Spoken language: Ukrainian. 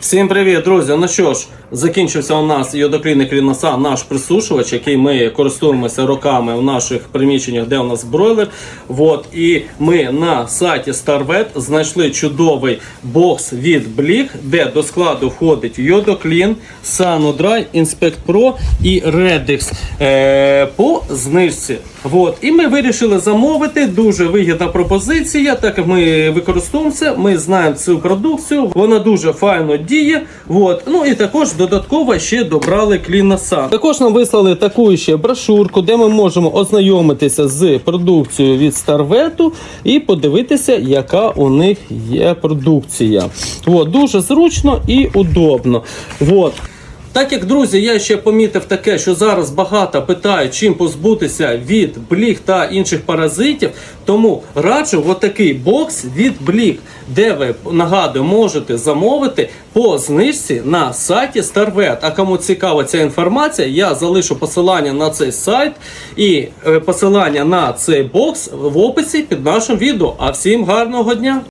Всім привіт, друзі! Ну що ж, закінчився у нас йодокліник Ріноса, наш присушувач, який ми користуємося роками в наших приміщеннях, де у нас бройлер. Вот, і ми на сайті StarVet знайшли чудовий бокс від Бліг, де до складу входить йодоклін, Sanodry, Inspect Pro і Redix е, по знижці. Вот. І ми вирішили замовити. Дуже вигідна пропозиція, так як ми використовуємося, ми знаємо цю продукцію, вона дуже файно діє. От. Ну і також додатково ще добрали кліноса. Також нам вислали таку ще брошурку, де ми можемо ознайомитися з продукцією від Старвету і подивитися, яка у них є продукція. От. Дуже зручно і удобно. Вот. Так як, друзі, я ще помітив таке, що зараз багато питають, чим позбутися від бліг та інших паразитів, тому раджу отакий бокс від бліг, де ви нагадую, можете замовити по знижці на сайті StarVet. А кому цікава ця інформація, я залишу посилання на цей сайт і е, посилання на цей бокс в описі під нашим відео. А всім гарного дня!